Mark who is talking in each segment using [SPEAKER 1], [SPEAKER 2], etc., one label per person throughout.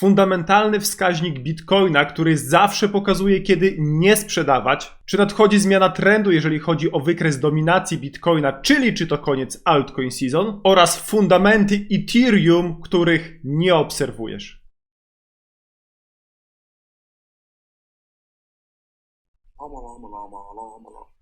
[SPEAKER 1] Fundamentalny wskaźnik Bitcoina, który zawsze pokazuje, kiedy nie sprzedawać, czy nadchodzi zmiana trendu, jeżeli chodzi o wykres dominacji Bitcoina, czyli czy to koniec altcoin season, oraz fundamenty Ethereum, których nie obserwujesz.
[SPEAKER 2] Lama, lama, lama, lama, lama.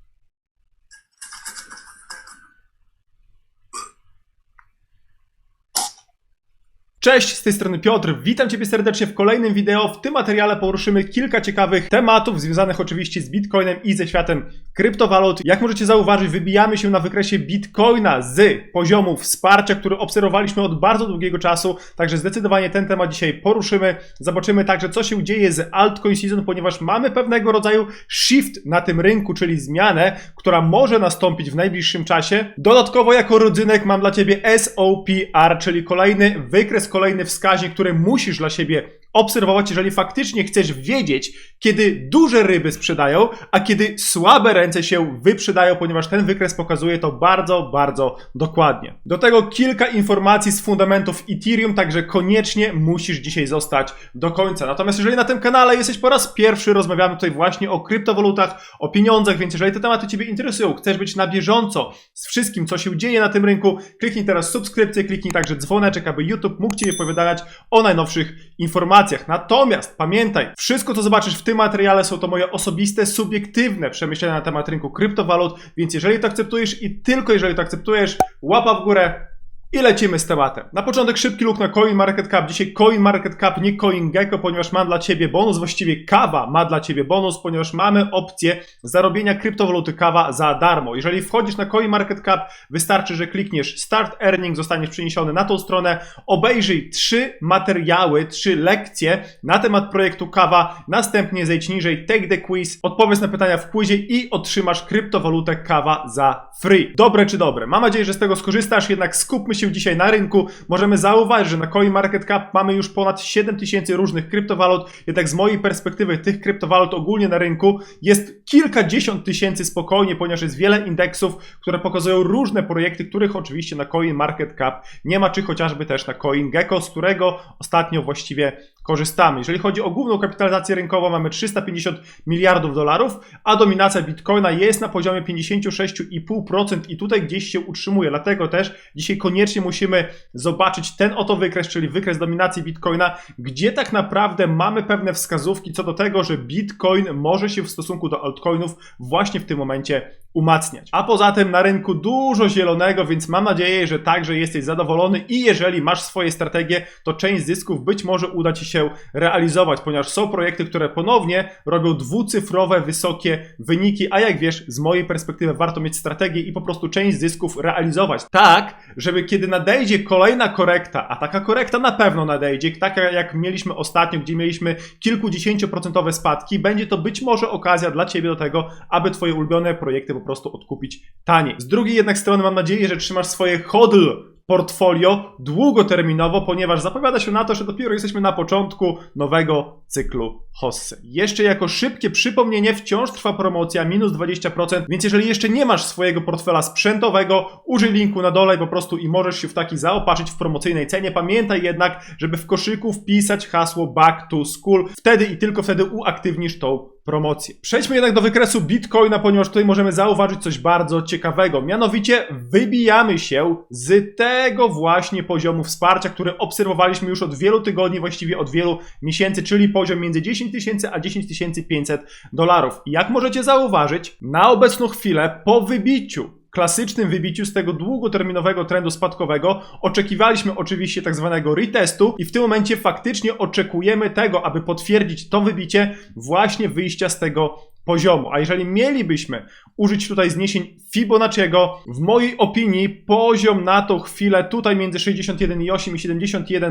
[SPEAKER 1] Cześć, z tej strony Piotr, witam Ciebie serdecznie w kolejnym wideo. W tym materiale poruszymy kilka ciekawych tematów związanych oczywiście z Bitcoinem i ze światem kryptowalut. Jak możecie zauważyć, wybijamy się na wykresie Bitcoina z poziomu wsparcia, który obserwowaliśmy od bardzo długiego czasu, także zdecydowanie ten temat dzisiaj poruszymy. Zobaczymy także, co się dzieje z altcoin season, ponieważ mamy pewnego rodzaju shift na tym rynku, czyli zmianę, która może nastąpić w najbliższym czasie. Dodatkowo jako rodzynek mam dla Ciebie SOPR, czyli kolejny wykres kolejny wskaźnik, który musisz dla siebie obserwować, jeżeli faktycznie chcesz wiedzieć, kiedy duże ryby sprzedają, a kiedy słabe ręce się wyprzedają, ponieważ ten wykres pokazuje to bardzo, bardzo dokładnie. Do tego kilka informacji z fundamentów Ethereum, także koniecznie musisz dzisiaj zostać do końca. Natomiast jeżeli na tym kanale jesteś po raz pierwszy, rozmawiamy tutaj właśnie o kryptowalutach, o pieniądzach, więc jeżeli te tematy Ciebie interesują, chcesz być na bieżąco z wszystkim, co się dzieje na tym rynku, kliknij teraz subskrypcję, kliknij także dzwoneczek, aby YouTube mógł Ciebie powiadamiać o najnowszych informacjach. Natomiast pamiętaj, wszystko co zobaczysz w tym materiale są to moje osobiste, subiektywne przemyślenia na temat rynku kryptowalut, więc jeżeli to akceptujesz i tylko jeżeli to akceptujesz, łapa w górę, i lecimy z tematem. Na początek szybki look na CoinMarketCap. Dzisiaj CoinMarketCap, nie CoinGecko, ponieważ mam dla Ciebie bonus, właściwie kawa ma dla Ciebie bonus, ponieważ mamy opcję zarobienia kryptowaluty kawa za darmo. Jeżeli wchodzisz na CoinMarketCap, wystarczy, że klikniesz Start Earning, zostaniesz przeniesiony na tą stronę, obejrzyj trzy materiały, trzy lekcje na temat projektu kawa, następnie zejdź niżej, take the quiz, odpowiedz na pytania w quizie i otrzymasz kryptowalutę kawa za free. Dobre czy dobre? Mam nadzieję, że z tego skorzystasz, jednak skupmy się dzisiaj na rynku. Możemy zauważyć, że na CoinMarketCap mamy już ponad 7 tysięcy różnych kryptowalut, jednak z mojej perspektywy tych kryptowalut ogólnie na rynku jest kilkadziesiąt tysięcy spokojnie, ponieważ jest wiele indeksów, które pokazują różne projekty, których oczywiście na CoinMarketCap nie ma, czy chociażby też na CoinGecko, z którego ostatnio właściwie korzystamy. Jeżeli chodzi o główną kapitalizację rynkową, mamy 350 miliardów dolarów, a dominacja Bitcoina jest na poziomie 56,5% i tutaj gdzieś się utrzymuje. Dlatego też dzisiaj koniecznie musimy zobaczyć ten oto wykres, czyli wykres dominacji Bitcoina, gdzie tak naprawdę mamy pewne wskazówki co do tego, że Bitcoin może się w stosunku do altcoinów właśnie w tym momencie umacniać. A poza tym na rynku dużo zielonego, więc mam nadzieję, że także jesteś zadowolony i jeżeli masz swoje strategie, to część zysków być może uda Ci się realizować, ponieważ są projekty, które ponownie robią dwucyfrowe, wysokie wyniki, a jak wiesz, z mojej perspektywy warto mieć strategię i po prostu część zysków realizować. Tak, żeby kiedy nadejdzie kolejna korekta, a taka korekta na pewno nadejdzie, taka jak mieliśmy ostatnio, gdzie mieliśmy kilkudziesięcioprocentowe spadki, będzie to być może okazja dla Ciebie do tego, aby Twoje ulubione projekty po prostu odkupić taniej. Z drugiej jednak strony mam nadzieję, że trzymasz swoje hodl portfolio długoterminowo, ponieważ zapowiada się na to, że dopiero jesteśmy na początku nowego cyklu hossy. Jeszcze jako szybkie przypomnienie, wciąż trwa promocja minus 20%, więc jeżeli jeszcze nie masz swojego portfela sprzętowego, użyj linku na dole po prostu i możesz się w taki zaopatrzyć w promocyjnej cenie. Pamiętaj jednak, żeby w koszyku wpisać hasło back to school. Wtedy i tylko wtedy uaktywnisz tą promocję. Przejdźmy jednak do wykresu Bitcoina, ponieważ tutaj możemy zauważyć coś bardzo ciekawego. Mianowicie wybijamy się z tego właśnie poziomu wsparcia, który obserwowaliśmy już od wielu tygodni, właściwie od wielu miesięcy, czyli poziom między 10 tysięcy a 10 500 dolarów. Jak możecie zauważyć, na obecną chwilę po wybiciu klasycznym wybiciu z tego długoterminowego trendu spadkowego. Oczekiwaliśmy oczywiście tak zwanego retestu i w tym momencie faktycznie oczekujemy tego, aby potwierdzić to wybicie właśnie wyjścia z tego poziomu. A jeżeli mielibyśmy użyć tutaj zniesień Fibonacciego, w mojej opinii poziom na tą chwilę tutaj między 61,8 i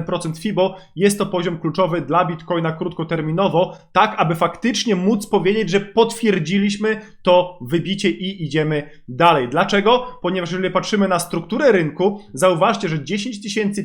[SPEAKER 1] 71% Fibo jest to poziom kluczowy dla Bitcoina krótkoterminowo, tak aby faktycznie móc powiedzieć, że potwierdziliśmy to wybicie i idziemy dalej. Dlaczego? Ponieważ jeżeli patrzymy na strukturę rynku, zauważcie, że 10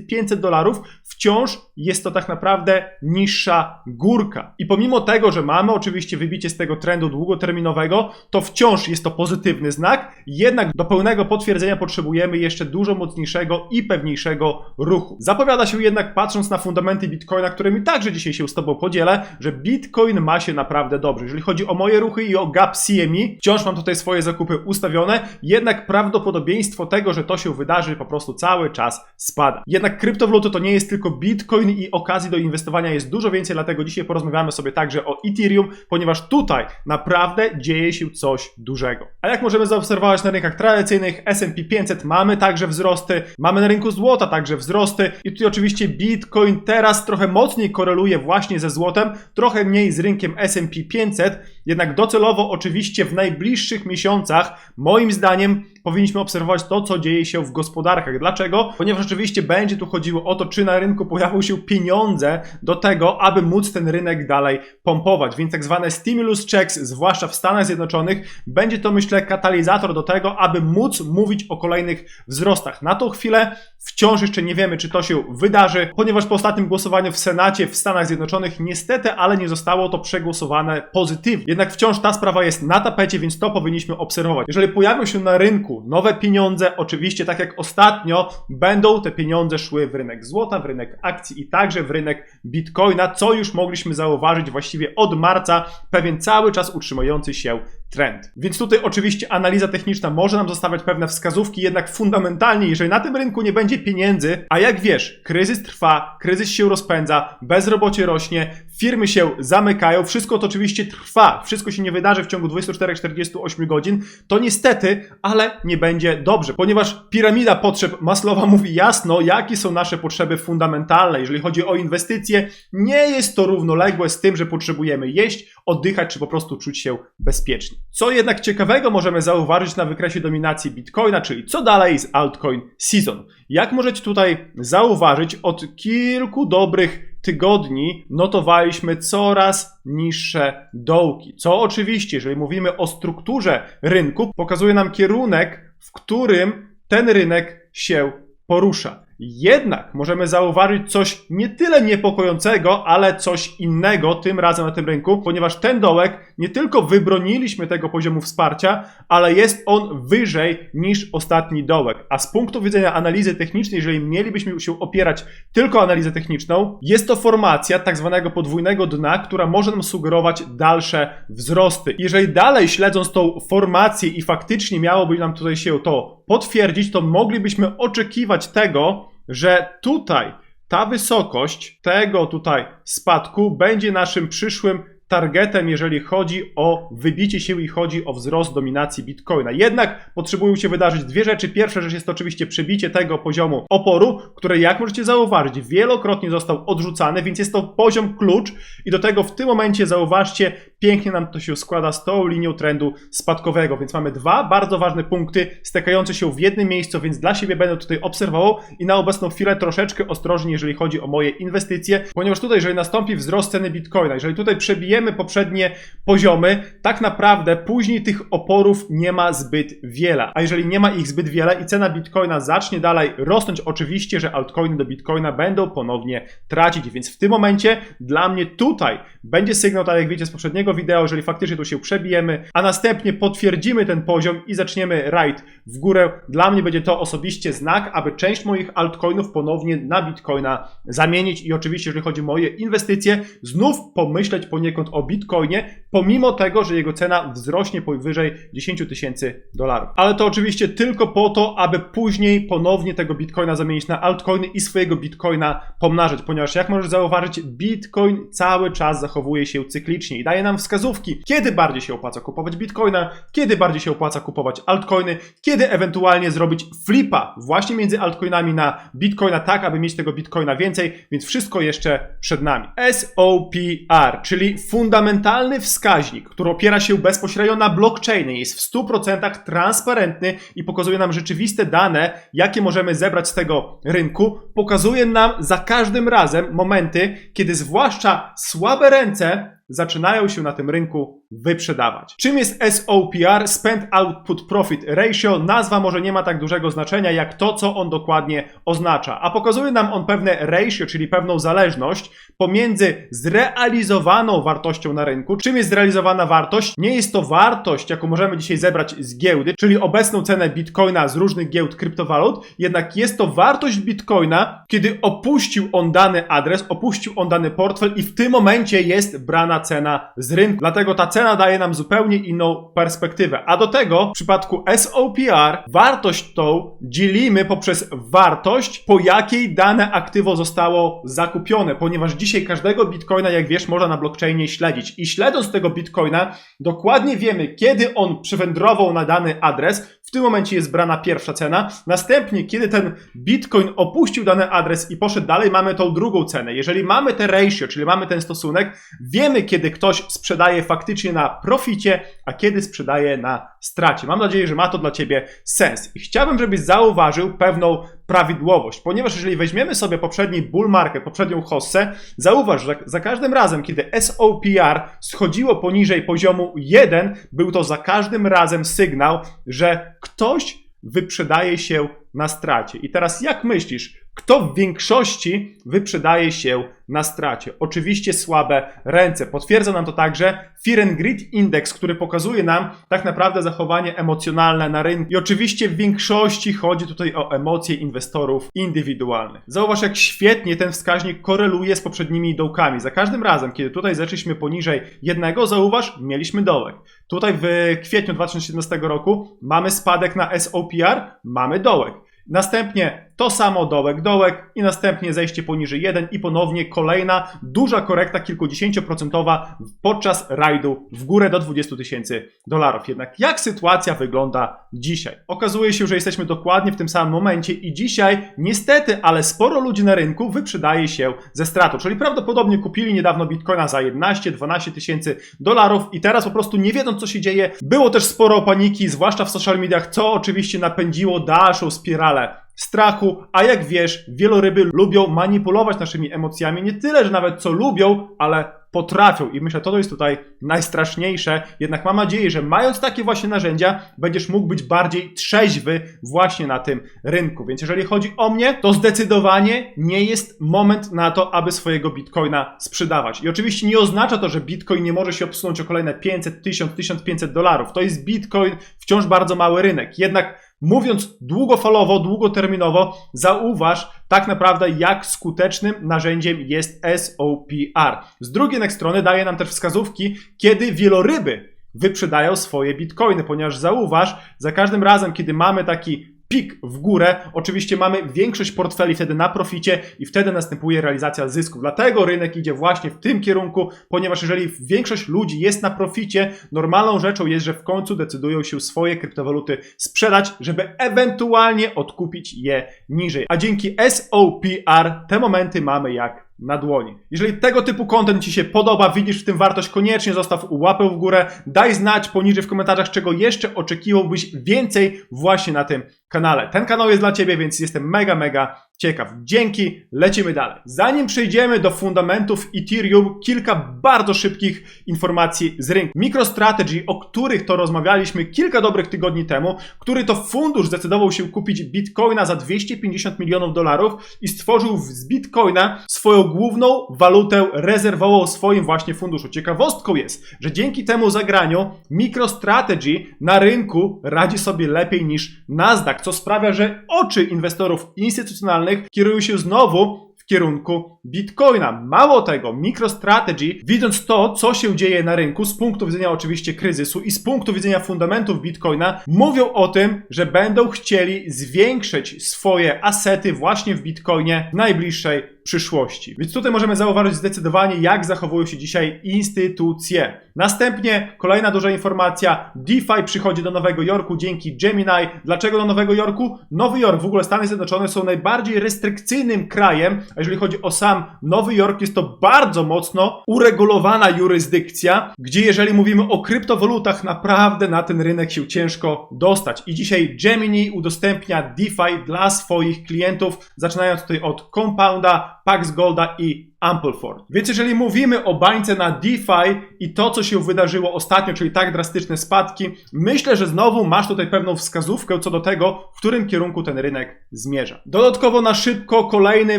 [SPEAKER 1] 500 dolarów wciąż jest to tak naprawdę niższa górka. I pomimo tego, że mamy oczywiście wybicie z tego trendu długoterminowego, to wciąż jest to pozytywny znak, jednak do pełnego potwierdzenia potrzebujemy jeszcze dużo mocniejszego i pewniejszego ruchu. Zapowiada się jednak, patrząc na fundamenty Bitcoina, którymi także dzisiaj się z Tobą podzielę, że Bitcoin ma się naprawdę dobrze. Jeżeli chodzi o moje ruchy i o gap CME, wciąż mam tutaj swoje zakupy ustawione, jednak prawdopodobieństwo tego, że to się wydarzy, po prostu cały czas spada. Jednak kryptowaluty to nie jest tylko Bitcoin i okazji do inwestowania jest dużo więcej, dlatego dzisiaj porozmawiamy sobie także o Ethereum, ponieważ tutaj naprawdę dzieje się coś dużego. A jak możemy zaobserwować na rynkach tradycyjnych, S&P 500 mamy także wzrosty, mamy na rynku złota także wzrosty i tutaj oczywiście Bitcoin teraz trochę mocniej koreluje właśnie ze złotem, trochę mniej z rynkiem S&P 500, jednak docelowo oczywiście w najbliższych miesiącach, moim zdaniem, powinniśmy obserwować to, co dzieje się w gospodarkach. Dlaczego? Ponieważ oczywiście będzie tu chodziło o to, czy na rynku pojawią się pieniądze do tego, aby móc ten rynek dalej pompować. Więc tak zwane stimulus checks, zwłaszcza w Stanach Zjednoczonych, będzie to myślę katalizator do tego, aby móc mówić o kolejnych wzrostach. Na tą chwilę wciąż jeszcze nie wiemy, czy to się wydarzy, ponieważ po ostatnim głosowaniu w Senacie w Stanach Zjednoczonych niestety, ale nie zostało to przegłosowane pozytywnie. Jednak wciąż ta sprawa jest na tapecie, więc to powinniśmy obserwować. Jeżeli pojawią się na rynku nowe pieniądze, oczywiście tak jak ostatnio, będą te pieniądze szły w rynek złota, w rynek akcji i także w rynek bitcoina, co już mogliśmy zauważyć właściwie od marca, pewien cały czas utrzymujący się trend. Więc tutaj oczywiście analiza techniczna może nam zostawiać pewne wskazówki, jednak fundamentalnie, jeżeli na tym rynku nie będzie pieniędzy, a jak wiesz, kryzys trwa, kryzys się rozpędza, bezrobocie rośnie, firmy się zamykają, wszystko to oczywiście trwa, wszystko się nie wydarzy w ciągu 24-48 godzin, to niestety, ale nie będzie dobrze, ponieważ piramida potrzeb Maslowa mówi jasno, jakie są nasze potrzeby fundamentalne. Jeżeli chodzi o inwestycje, nie jest to równoległe z tym, że potrzebujemy jeść, oddychać czy po prostu czuć się bezpiecznie. Co jednak ciekawego możemy zauważyć na wykresie dominacji Bitcoina, czyli co dalej z altcoin season. Jak możecie tutaj zauważyć, od kilku dobrych tygodni notowaliśmy coraz niższe dołki. Co oczywiście, jeżeli mówimy o strukturze rynku, pokazuje nam kierunek, w którym ten rynek się porusza. Jednak możemy zauważyć coś nie tyle niepokojącego, ale coś innego tym razem na tym rynku, ponieważ ten dołek nie tylko wybroniliśmy tego poziomu wsparcia, ale jest on wyżej niż ostatni dołek. A z punktu widzenia analizy technicznej, jeżeli mielibyśmy się opierać tylko analizę techniczną, jest to formacja tak zwanego podwójnego dna, która może nam sugerować dalsze wzrosty. Jeżeli dalej śledząc tą formację i faktycznie miałoby nam tutaj się to potwierdzić, to moglibyśmy oczekiwać tego, że tutaj ta wysokość tego tutaj spadku będzie naszym przyszłym targetem, jeżeli chodzi o wybicie się i chodzi o wzrost dominacji Bitcoina. Jednak potrzebują się wydarzyć dwie rzeczy. Pierwsza rzecz jest oczywiście przebicie tego poziomu oporu, który jak możecie zauważyć wielokrotnie został odrzucany, więc jest to poziom klucz i do tego w tym momencie zauważcie, pięknie nam to się składa z tą linią trendu spadkowego, więc mamy dwa bardzo ważne punkty stykające się w jednym miejscu, więc dla siebie będę tutaj obserwował i na obecną chwilę troszeczkę ostrożnie, jeżeli chodzi o moje inwestycje, ponieważ tutaj, jeżeli nastąpi wzrost ceny Bitcoina, jeżeli tutaj przebijemy poprzednie poziomy, tak naprawdę później tych oporów nie ma zbyt wiele. A jeżeli nie ma ich zbyt wiele i cena Bitcoina zacznie dalej rosnąć, oczywiście, że altcoiny do Bitcoina będą ponownie tracić, więc w tym momencie dla mnie tutaj będzie sygnał, tak jak wiecie z poprzedniego wideo, jeżeli faktycznie tu się przebijemy, a następnie potwierdzimy ten poziom i zaczniemy ride w górę, dla mnie będzie to osobiście znak, aby część moich altcoinów ponownie na Bitcoina zamienić. I oczywiście, jeżeli chodzi o moje inwestycje, znów pomyśleć poniekąd o Bitcoinie, pomimo tego, że jego cena wzrośnie powyżej 10 tysięcy dolarów. Ale to oczywiście tylko po to, aby później ponownie tego Bitcoina zamienić na altcoiny i swojego Bitcoina pomnażać, ponieważ jak możesz zauważyć, Bitcoin cały czas zachowuje się cyklicznie i daje nam wskazówki, kiedy bardziej się opłaca kupować Bitcoina, kiedy bardziej się opłaca kupować altcoiny, kiedy ewentualnie zrobić flipa właśnie między altcoinami na Bitcoina, tak aby mieć tego Bitcoina więcej, więc wszystko jeszcze przed nami. SOPR, czyli fundamentalny wskaźnik, który opiera się bezpośrednio na blockchainie, jest w 100% transparentny i pokazuje nam rzeczywiste dane, jakie możemy zebrać z tego rynku. Pokazuje nam za każdym razem momenty, kiedy zwłaszcza słabe ręce zaczynają się na tym rynku wyprzedawać. Czym jest SOPR? Spend Output Profit Ratio. Nazwa może nie ma tak dużego znaczenia jak to, co on dokładnie oznacza, a pokazuje nam on pewne ratio, czyli pewną zależność pomiędzy zrealizowaną wartością na rynku. Czym jest zrealizowana wartość? Nie jest to wartość, jaką możemy dzisiaj zebrać z giełdy, czyli obecną cenę bitcoina z różnych giełd kryptowalut, jednak jest to wartość bitcoina, kiedy opuścił on dany adres, opuścił on dany portfel i w tym momencie jest brana cena z rynku. Dlatego ta cena daje nam zupełnie inną perspektywę. A do tego w przypadku SOPR wartość tą dzielimy poprzez wartość, po jakiej dane aktywo zostało zakupione, ponieważ dzisiaj każdego bitcoina, jak wiesz, można na blockchainie śledzić. I śledząc tego bitcoina, dokładnie wiemy, kiedy on przywędrował na dany adres. Tym momencie jest brana pierwsza cena. Następnie, kiedy ten bitcoin opuścił dany adres i poszedł dalej, mamy tą drugą cenę. Jeżeli mamy te ratio, czyli mamy ten stosunek, wiemy, kiedy ktoś sprzedaje faktycznie na proficie, a kiedy sprzedaje na stracie. Mam nadzieję, że ma to dla Ciebie sens. I chciałbym, żebyś zauważył pewną prawidłowość, ponieważ jeżeli weźmiemy sobie poprzedni bull market, poprzednią hossę, zauważ, że za każdym razem, kiedy SOPR schodziło poniżej poziomu 1, był to za każdym razem sygnał, że ktoś wyprzedaje się na stracie. I teraz jak myślisz, kto w większości wyprzedaje się na stracie? Oczywiście słabe ręce. Potwierdza nam to także Fear and Greed Index, który pokazuje nam tak naprawdę zachowanie emocjonalne na rynku. I oczywiście w większości chodzi tutaj o emocje inwestorów indywidualnych. Zauważ, jak świetnie ten wskaźnik koreluje z poprzednimi dołkami. Za każdym razem, kiedy tutaj zeszliśmy poniżej jednego, zauważ, mieliśmy dołek. Tutaj w kwietniu 2017 roku mamy spadek na SOPR, mamy dołek. Następnie to samo dołek, dołek i następnie zejście poniżej 1 i ponownie kolejna duża korekta kilkudziesięcioprocentowa podczas rajdu w górę do 20 tysięcy dolarów. Jednak jak sytuacja wygląda dzisiaj? Okazuje się, że jesteśmy dokładnie w tym samym momencie i dzisiaj niestety, ale sporo ludzi na rynku wyprzedaje się ze stratą, czyli prawdopodobnie kupili niedawno bitcoina za 11-12 tysięcy dolarów i teraz po prostu nie wiedzą co się dzieje. Było też sporo paniki, zwłaszcza w social mediach, co oczywiście napędziło dalszą spiralę strachu, a jak wiesz, wieloryby lubią manipulować naszymi emocjami, nie tyle, że nawet co lubią, ale potrafią. I myślę, to jest tutaj najstraszniejsze, jednak mam nadzieję, że mając takie właśnie narzędzia, będziesz mógł być bardziej trzeźwy właśnie na tym rynku, więc jeżeli chodzi o mnie, to zdecydowanie nie jest moment na to, aby swojego bitcoina sprzedawać. I oczywiście nie oznacza to, że bitcoin nie może się obsunąć o kolejne 500, 1000, 1500 dolarów, to jest bitcoin, wciąż bardzo mały rynek, jednak Mówiąc długofalowo, długoterminowo, zauważ tak naprawdę, jak skutecznym narzędziem jest SOPR. Z drugiej strony daje nam też wskazówki, kiedy wieloryby wyprzedają swoje bitcoiny, ponieważ zauważ, za każdym razem, kiedy mamy taki pik w górę, oczywiście mamy większość portfeli wtedy na proficie i wtedy następuje realizacja zysków. Dlatego rynek idzie właśnie w tym kierunku, ponieważ jeżeli większość ludzi jest na proficie, normalną rzeczą jest, że w końcu decydują się swoje kryptowaluty sprzedać, żeby ewentualnie odkupić je niżej. A dzięki SOPR te momenty mamy jak na dłoni. Jeżeli tego typu content Ci się podoba, widzisz w tym wartość, koniecznie zostaw łapę w górę, daj znać poniżej w komentarzach, czego jeszcze oczekiwałbyś więcej właśnie na tym kanale. Ten kanał jest dla Ciebie, więc jestem mega, mega ciekaw. Dzięki, lecimy dalej. Zanim przejdziemy do fundamentów Ethereum, kilka bardzo szybkich informacji z rynku. MicroStrategy, o których to rozmawialiśmy kilka dobrych tygodni temu, który to fundusz zdecydował się kupić Bitcoina za 250 milionów dolarów i stworzył z Bitcoina swoją główną walutę rezerwową w swoim właśnie funduszu. Ciekawostką jest, że dzięki temu zagraniu MicroStrategy na rynku radzi sobie lepiej niż Nasdaq, co sprawia, że oczy inwestorów instytucjonalnych kierują się znowu w kierunku Bitcoina. Mało tego, MicroStrategy, widząc to, co się dzieje na rynku, z punktu widzenia oczywiście kryzysu i z punktu widzenia fundamentów Bitcoina, mówią o tym, że będą chcieli zwiększyć swoje asety właśnie w Bitcoinie w najbliższej przyszłości. Więc tutaj możemy zauważyć zdecydowanie, jak zachowują się dzisiaj instytucje. Następnie kolejna duża informacja: DeFi przychodzi do Nowego Jorku dzięki Gemini. Dlaczego do Nowego Jorku? Nowy Jork, w ogóle Stany Zjednoczone są najbardziej restrykcyjnym krajem, a jeżeli chodzi o sam Nowy Jork, jest to bardzo mocno uregulowana jurysdykcja, gdzie jeżeli mówimy o kryptowalutach, naprawdę na ten rynek się ciężko dostać. I dzisiaj Gemini udostępnia DeFi dla swoich klientów, zaczynając tutaj od Compounda, Pax Golda i Ampleford. Więc jeżeli mówimy o bańce na DeFi i to, co się wydarzyło ostatnio, czyli tak drastyczne spadki, myślę, że znowu masz tutaj pewną wskazówkę co do tego, w którym kierunku ten rynek zmierza. Dodatkowo na szybko kolejny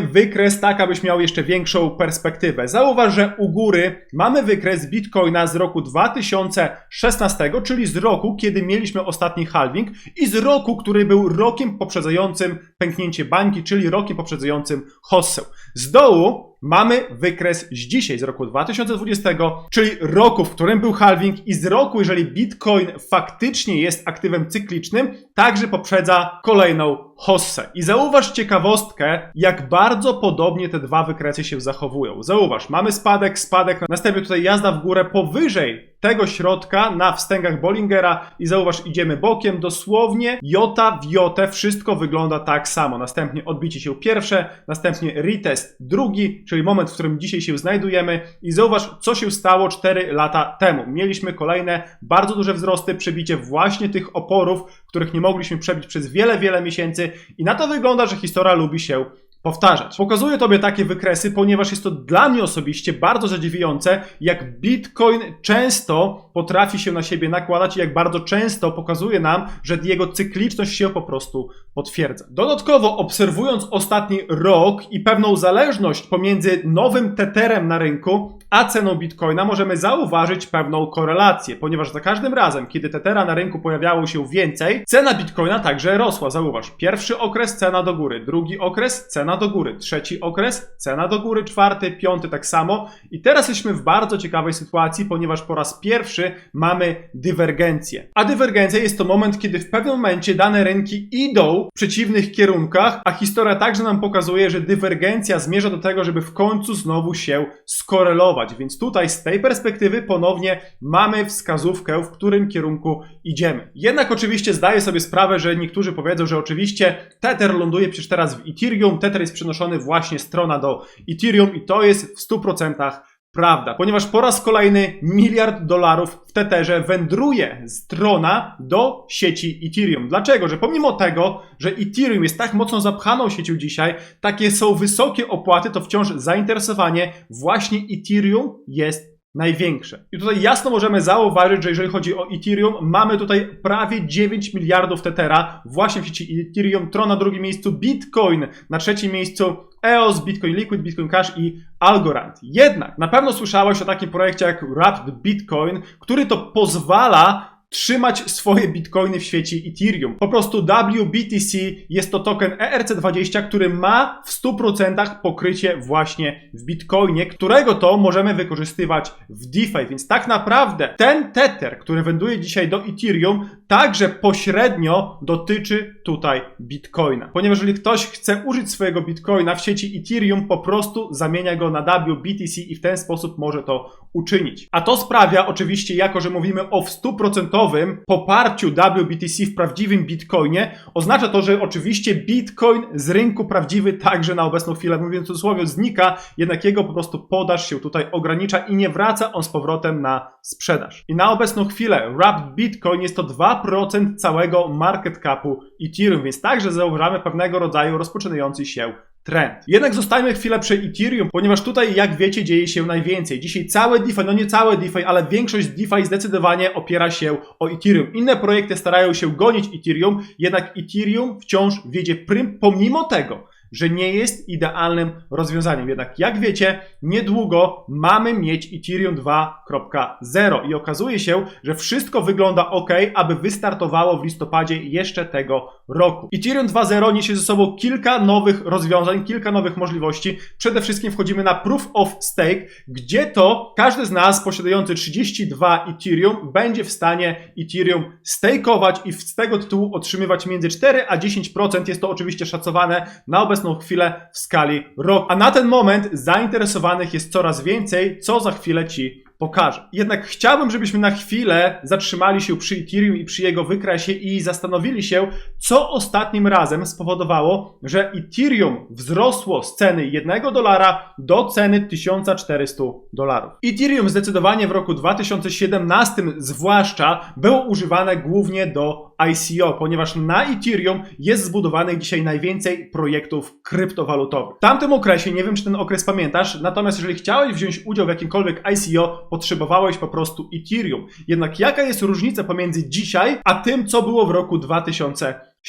[SPEAKER 1] wykres, tak abyś miał jeszcze większą perspektywę. Zauważ, że u góry mamy wykres Bitcoina z roku 2016, czyli z roku, kiedy mieliśmy ostatni halving i z roku, który był rokiem poprzedzającym pęknięcie bańki, czyli rokiem poprzedzającym hossę. Z dołu mamy wykres z dzisiaj, z roku 2020, czyli roku, w którym był halving i z roku, jeżeli Bitcoin faktycznie jest aktywem cyklicznym, także poprzedza kolejną hossę. I zauważ ciekawostkę, jak bardzo podobnie te dwa wykresy się zachowują. Zauważ, mamy spadek, spadek, następnie tutaj jazda w górę powyżej tego środka na wstęgach Bollingera i zauważ, idziemy bokiem, dosłownie jota w jotę, wszystko wygląda tak samo. Następnie odbicie się pierwsze, następnie retest drugi, czyli moment, w którym dzisiaj się znajdujemy i zauważ, co się stało 4 lata temu. Mieliśmy kolejne bardzo duże wzrosty, przebicie właśnie tych oporów, których nie mogliśmy przebić przez wiele, wiele miesięcy i na to wygląda, że historia lubi się powtarzać. Pokazuję Tobie takie wykresy, ponieważ jest to dla mnie osobiście bardzo zadziwiające, jak Bitcoin często potrafi się na siebie nakładać i jak bardzo często pokazuje nam, że jego cykliczność się po prostu potwierdza. Dodatkowo, obserwując ostatni rok i pewną zależność pomiędzy nowym teterem na rynku, a ceną Bitcoina, możemy zauważyć pewną korelację, ponieważ za każdym razem, kiedy tetera na rynku pojawiało się więcej, cena Bitcoina także rosła. Zauważ, pierwszy okres cena do góry, drugi okres cena do góry, trzeci okres cena do góry, czwarty, piąty tak samo. I teraz jesteśmy w bardzo ciekawej sytuacji, ponieważ po raz pierwszy mamy dywergencję. A dywergencja jest to moment, kiedy w pewnym momencie dane rynki idą w przeciwnych kierunkach, a historia także nam pokazuje, że dywergencja zmierza do tego, żeby w końcu znowu się skorelować. Więc tutaj z tej perspektywy ponownie mamy wskazówkę, w którym kierunku idziemy. Jednak oczywiście zdaję sobie sprawę, że niektórzy powiedzą, że oczywiście Tether ląduje przecież teraz w Ethereum, Tether jest przenoszony właśnie strona do Ethereum i to jest w 100% prawda, ponieważ po raz kolejny miliard dolarów w Tetherze wędruje z Trona do sieci Ethereum. Dlaczego? Że pomimo tego, że Ethereum jest tak mocno zapchaną siecią dzisiaj, takie są wysokie opłaty, to wciąż zainteresowanie właśnie Ethereum jest największe. I tutaj jasno możemy zauważyć, że jeżeli chodzi o Ethereum, mamy tutaj prawie 9 miliardów Tethera właśnie w sieci Ethereum, Tron na drugim miejscu, Bitcoin na trzecim miejscu, EOS, Bitcoin Liquid, Bitcoin Cash i Algorand. Jednak na pewno słyszałeś o takim projekcie jak Wrapped Bitcoin, który to pozwala trzymać swoje bitcoiny w świecie Ethereum. Po prostu WBTC jest to token ERC20, który ma w 100% pokrycie właśnie w bitcoinie, którego to możemy wykorzystywać w DeFi. Więc tak naprawdę ten tether, który węduje dzisiaj do Ethereum, także pośrednio dotyczy tutaj bitcoina. Ponieważ jeżeli ktoś chce użyć swojego bitcoina w sieci Ethereum, po prostu zamienia go na WBTC i w ten sposób może to uczynić. A to sprawia oczywiście, jako że mówimy o 100% poparciu WBTC w prawdziwym Bitcoinie, oznacza to, że oczywiście Bitcoin z rynku prawdziwy także na obecną chwilę, mówiąc w cudzysłowie, znika, jednak jego po prostu podaż się tutaj ogranicza i nie wraca on z powrotem na sprzedaż. I na obecną chwilę Wrapped Bitcoin jest to 2% całego market capu Ethereum, więc także zauważamy pewnego rodzaju rozpoczynający się trend. Jednak zostańmy chwilę przy Ethereum, ponieważ tutaj, jak wiecie, dzieje się najwięcej. Dzisiaj całe DeFi, no nie całe DeFi, ale większość DeFi zdecydowanie opiera się o Ethereum. Inne projekty starają się gonić Ethereum, jednak Ethereum wciąż wiedzie prym, pomimo tego, że nie jest idealnym rozwiązaniem. Jednak jak wiecie, niedługo mamy mieć Ethereum 2.0 i okazuje się, że wszystko wygląda ok, aby wystartowało w listopadzie jeszcze tego roku. Ethereum 2.0 niesie ze sobą kilka nowych rozwiązań, kilka nowych możliwości. Przede wszystkim wchodzimy na Proof of Stake, gdzie to każdy z nas posiadający 32 Ethereum będzie w stanie Ethereum stakeować i z tego tytułu otrzymywać między 4 a 10%. Jest to oczywiście szacowane na obecną chwilę w skali roku. A na ten moment zainteresowanych jest coraz więcej, co za chwilę Ci pokażę. Jednak chciałbym, żebyśmy na chwilę zatrzymali się przy Ethereum i przy jego wykresie i zastanowili się, co ostatnim razem spowodowało, że Ethereum wzrosło z ceny 1 dolara do ceny 1400 dolarów. Ethereum zdecydowanie w roku 2017 zwłaszcza było używane głównie do ICO, ponieważ na Ethereum jest zbudowanych dzisiaj najwięcej projektów kryptowalutowych. W tamtym okresie, nie wiem czy ten okres pamiętasz, natomiast jeżeli chciałeś wziąć udział w jakimkolwiek ICO, potrzebowałeś po prostu Ethereum. Jednak jaka jest różnica pomiędzy dzisiaj, a tym, co było w roku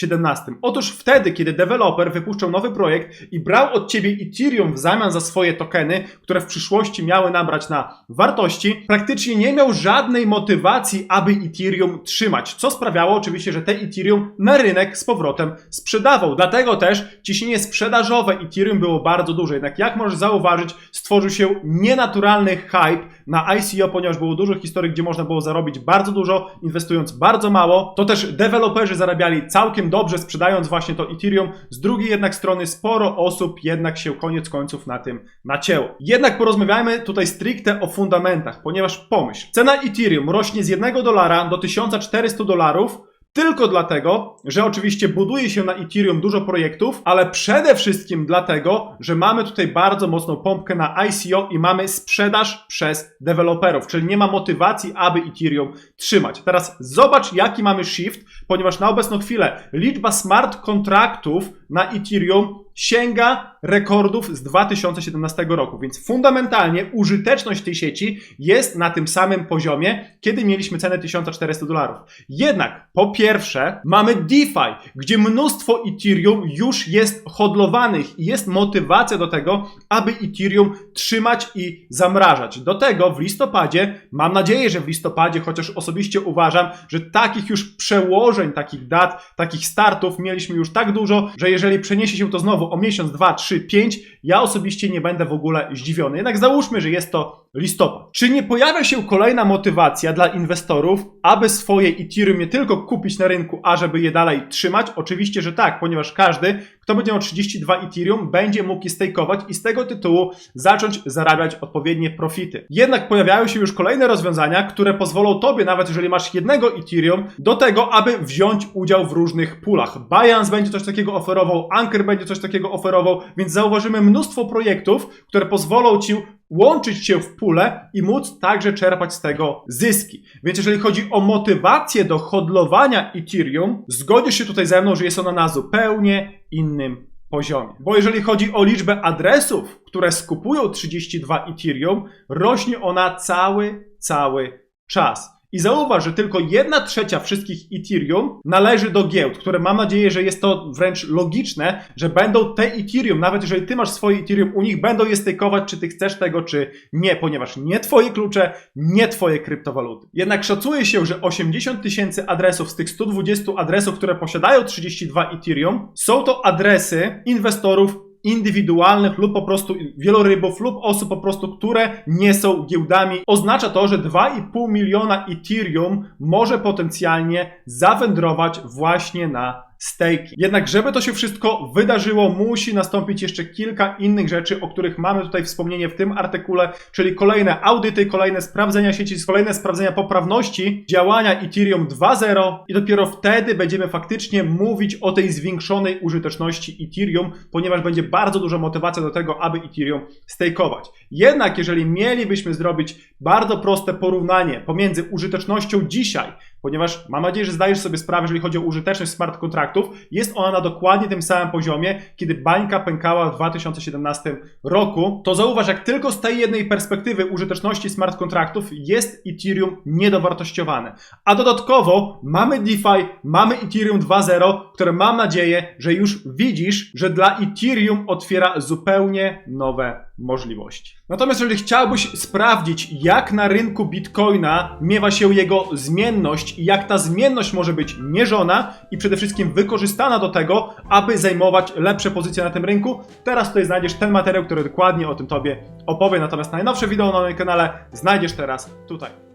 [SPEAKER 1] 2017? Otóż wtedy, kiedy deweloper wypuszczał nowy projekt i brał od ciebie Ethereum w zamian za swoje tokeny, które w przyszłości miały nabrać na wartości, praktycznie nie miał żadnej motywacji, aby Ethereum trzymać, co sprawiało oczywiście, że te Ethereum na rynek z powrotem sprzedawał. Dlatego też ciśnienie sprzedażowe Ethereum było bardzo duże. Jednak jak możesz zauważyć, stworzył się nienaturalny hype na ICO, ponieważ było dużo historii, gdzie można było zarobić bardzo dużo, inwestując bardzo mało. To też deweloperzy zarabiali całkiem dobrze, sprzedając właśnie to Ethereum. Z drugiej jednak strony sporo osób jednak się koniec końców na tym nacięło. Jednak porozmawiajmy tutaj stricte o fundamentach, ponieważ pomyśl, cena Ethereum rośnie z 1 dolara do 1400 dolarów, tylko dlatego, że oczywiście buduje się na Ethereum dużo projektów, ale przede wszystkim dlatego, że mamy tutaj bardzo mocną pompkę na ICO i mamy sprzedaż przez deweloperów, czyli nie ma motywacji, aby Ethereum trzymać. Teraz zobacz, jaki mamy shift, ponieważ na obecną chwilę liczba smart kontraktów na Ethereum sięga rekordów z 2017 roku, więc fundamentalnie użyteczność tej sieci jest na tym samym poziomie, kiedy mieliśmy cenę 1400 dolarów. Jednak po pierwsze mamy DeFi, gdzie mnóstwo Ethereum już jest hodlowanych i jest motywacja do tego, aby Ethereum trzymać i zamrażać. Do tego w listopadzie, mam nadzieję, że w listopadzie, chociaż osobiście uważam, że takich już przełożeń, takich dat, takich startów mieliśmy już tak dużo, że jeżeli przeniesie się to znowu o miesiąc, dwa, trzy, pięć, ja osobiście nie będę w ogóle zdziwiony. Jednak załóżmy, że jest to listopad. Czy nie pojawia się kolejna motywacja dla inwestorów, aby swoje Ethereum nie tylko kupić na rynku, a żeby je dalej trzymać? Oczywiście, że tak, ponieważ każdy, kto będzie miał 32 Ethereum, będzie mógł je stakeować i z tego tytułu zacząć zarabiać odpowiednie profity. Jednak pojawiają się już kolejne rozwiązania, które pozwolą tobie, nawet jeżeli masz jednego Ethereum, do tego, aby wziąć udział w różnych pulach. Binance będzie coś takiego oferował, Anchor będzie coś takiego oferował, więc zauważymy mnóstwo projektów, które pozwolą ci łączyć się w pulę i móc także czerpać z tego zyski. Więc jeżeli chodzi o motywację do hodlowania Ethereum, zgodzisz się tutaj ze mną, że jest ona na zupełnie innym poziomie. Bo jeżeli chodzi o liczbę adresów, które skupują 32 Ethereum, rośnie ona cały, cały czas. I zauważ, że tylko jedna trzecia wszystkich Ethereum należy do giełd, które mam nadzieję, że jest to wręcz logiczne, że będą te Ethereum, nawet jeżeli ty masz swoje Ethereum u nich, będą je stakeować, czy ty chcesz tego, czy nie, ponieważ nie twoje klucze, nie twoje kryptowaluty. Jednak szacuje się, że 80 tysięcy adresów z tych 120 adresów, które posiadają 32 Ethereum, są to adresy inwestorów indywidualnych lub po prostu wielorybów lub osób po prostu, które nie są giełdami. Oznacza to, że 2,5 miliona Ethereum może potencjalnie zawędrować właśnie na stejki. Jednak żeby to się wszystko wydarzyło, musi nastąpić jeszcze kilka innych rzeczy, o których mamy tutaj wspomnienie w tym artykule, czyli kolejne audyty, kolejne sprawdzenia sieci, kolejne sprawdzenia poprawności działania Ethereum 2.0 i dopiero wtedy będziemy faktycznie mówić o tej zwiększonej użyteczności Ethereum, ponieważ będzie bardzo duża motywacja do tego, aby Ethereum stakeować. Jednak jeżeli mielibyśmy zrobić bardzo proste porównanie pomiędzy użytecznością dzisiaj, ponieważ mam nadzieję, że zdajesz sobie sprawę, jeżeli chodzi o użyteczność smart kontraktów, jest ona na dokładnie tym samym poziomie, kiedy bańka pękała w 2017 roku, to zauważ, jak tylko z tej jednej perspektywy użyteczności smart kontraktów jest Ethereum niedowartościowane. A dodatkowo mamy DeFi, mamy Ethereum 2.0, które mam nadzieję, że już widzisz, że dla Ethereum otwiera zupełnie nowe możliwości. Natomiast jeżeli chciałbyś sprawdzić, jak na rynku Bitcoina miewa się jego zmienność i jak ta zmienność może być mierzona i przede wszystkim wykorzystana do tego, aby zajmować lepsze pozycje na tym rynku, teraz tutaj znajdziesz ten materiał, który dokładnie o tym Tobie opowie. Natomiast najnowsze wideo na moim kanale znajdziesz teraz tutaj.